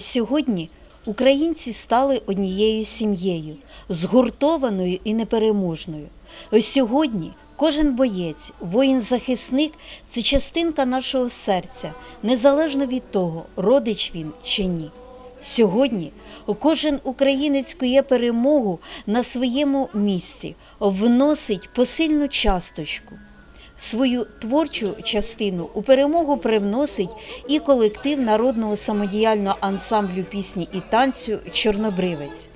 Сьогодні українці стали однією сім'єю, згуртованою і непереможною. Сьогодні кожен боєць, воїн-захисник це частинка нашого серця, незалежно від того, родич він чи ні. Сьогодні кожен українець кує перемогу на своєму місці, вносить посильну часточку. Свою творчу частину у перемогу привносить і колектив народного самодіяльного ансамблю пісні і танцю Чорнобривець.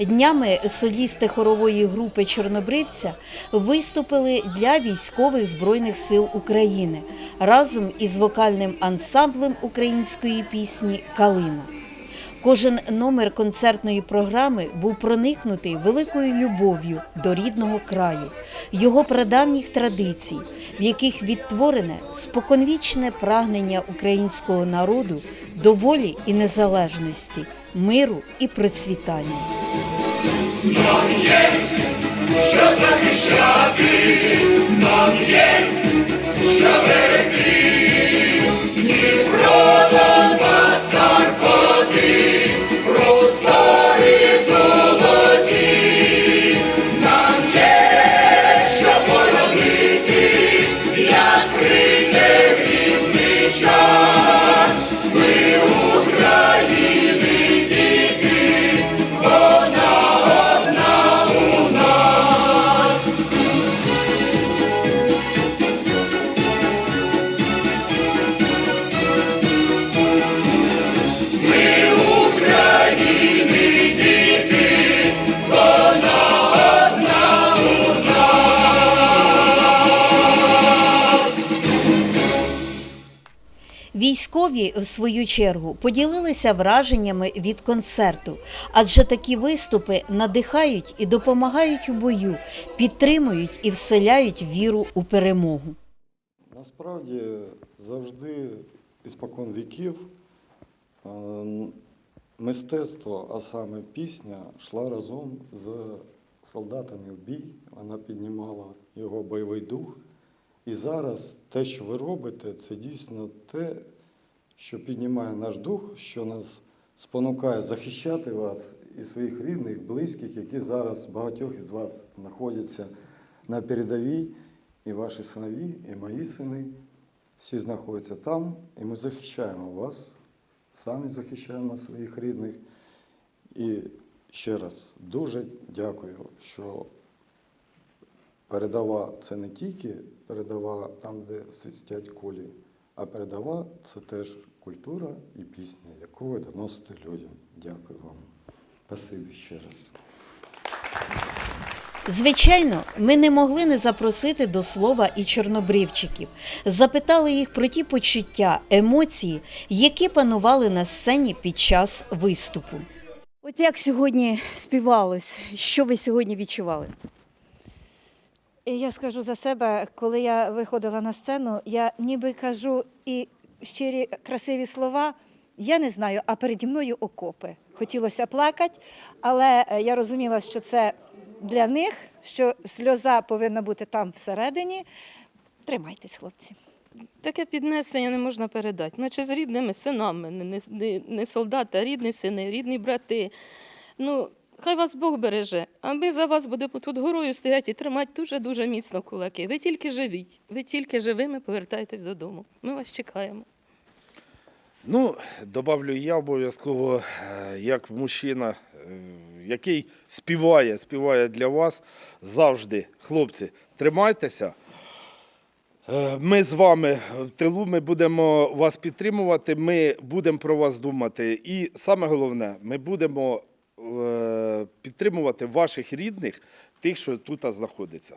Днями солісти хорової групи Чорнобривця виступили для військових збройних сил України разом із вокальним ансамблем української пісні Калина. Кожен номер концертної програми був проникнутий великою любов'ю до рідного краю, його прадавніх традицій, в яких відтворене споконвічне прагнення українського народу до волі і незалежності, миру і процвітання. Військові, в свою чергу, поділилися враженнями від концерту, адже такі виступи надихають і допомагають у бою, підтримують і вселяють віру у перемогу. Насправді завжди іспокон віків е, мистецтво, а саме пісня, йшла разом з солдатами в бій. Вона піднімала його бойовий дух. І зараз те, що ви робите, це дійсно те, що піднімає наш дух, що нас спонукає захищати вас і своїх рідних, близьких, які зараз багатьох із вас знаходяться на передовій, і ваші синові, і мої сини. Всі знаходяться там, і ми захищаємо вас, самі захищаємо своїх рідних. І ще раз дуже дякую, що передова це не тільки передова там, де свистять кулі, а передова це теж культура і пісня, яку ви доносите людям. Дякую вам. Спасибі ще раз. Звичайно, ми не могли не запросити до слова і чорнобривчиків. Запитали їх про ті почуття, емоції, які панували на сцені під час виступу. От як сьогодні співалось, що ви сьогодні відчували? І я скажу за себе, коли я виходила на сцену, я ніби кажу і щирі красиві слова. Я не знаю, а переді мною окопи. Хотілося плакати, але е, я розуміла, що це для них, що сльоза повинна бути там всередині. Тримайтесь, хлопці. Таке піднесення не можна передати, наче з рідними синами, не, не, не, солдати, а рідні сини, рідні брати. Ну, хай вас Бог береже, а ми за вас будемо тут горою стояти і тримати дуже-дуже міцно кулаки. Ви тільки живіть, ви тільки живими повертайтесь додому. Ми вас чекаємо. Ну, добавлю я обов'язково, е, як мужчина, е, який співає, співає для вас завжди. Хлопці, тримайтеся. Е, Ми з вами в тилу, ми будемо вас підтримувати, ми будемо про вас думати. І саме головне, ми будемо підтримувати ваших рідних, тих, що тут знаходяться.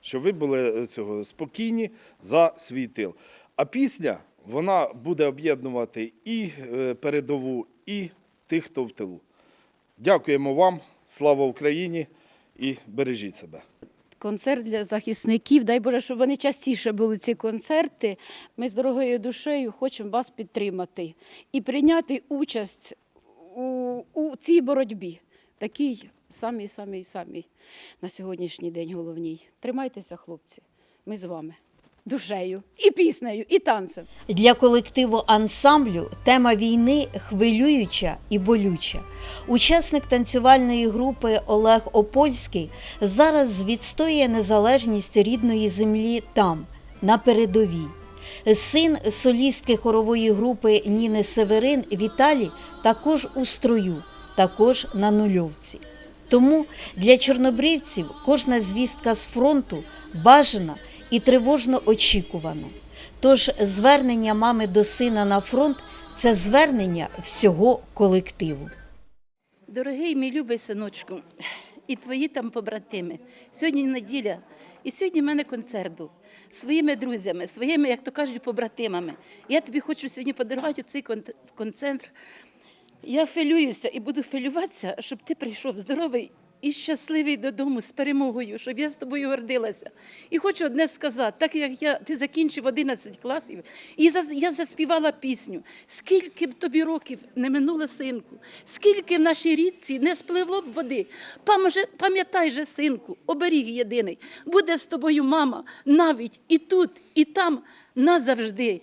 Щоб ви були е, цього спокійні за свій тил. А пісня вона буде об'єднувати і е, передову, і тих, хто в тилу. Дякуємо вам, слава Україні і бережіть себе. концерт для захисників. Дай Боже, щоб вони частіше були ці концерти. Ми з дорогою душею хочемо вас підтримати і прийняти участь у, у цій боротьбі, такій самій, самій, самій на сьогоднішній день головній. Тримайтеся, хлопці. Ми з вами. душею, і піснею, і танцем. Для колективу ансамблю тема війни хвилююча і болюча. Учасник танцювальної групи Олег Опольський зараз відстоює незалежність рідної землі там, на передовій. Син солістки хорової групи Ніни Северин Віталій також у строю, також на нульовці. Тому для чорнобривців кожна звістка з фронту бажана і тривожно очікувана. Тож звернення мами до сина на фронт це звернення всього колективу. Дорогий мій любий синочку, і твої там побратими. Сьогодні неділя, і сьогодні в мене концерт був своїми друзями, своїми, як то кажуть, побратимами. Я тобі хочу сьогодні подарувати цей концерт. Я хвилююся і буду хвилюватися, щоб ти прийшов здоровий і щасливий додому з перемогою, щоб я з тобою гордилася. І хочу одне сказати, так як я, ти закінчив 11 класів, і я заспівала пісню. Скільки б тобі років не минуло, синку, скільки в нашій річці не спливло б води. Пам'ятай же, синку, оберіг єдиний. Буде з тобою мама навіть і тут, і там назавжди.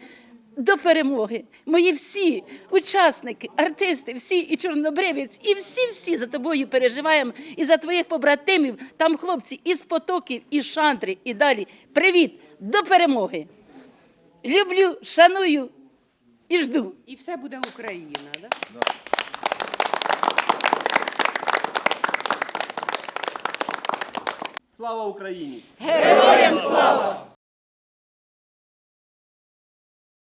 До перемоги. Мої всі учасники, артисти, всі і чорнобривець, і всі-всі за тобою переживаємо. І за твоїх побратимів, там хлопці із потоків, і шантри, і далі. Привіт! До перемоги! Люблю, шаную і жду. І все буде Україна. Да? Слава Україні! Героям слава!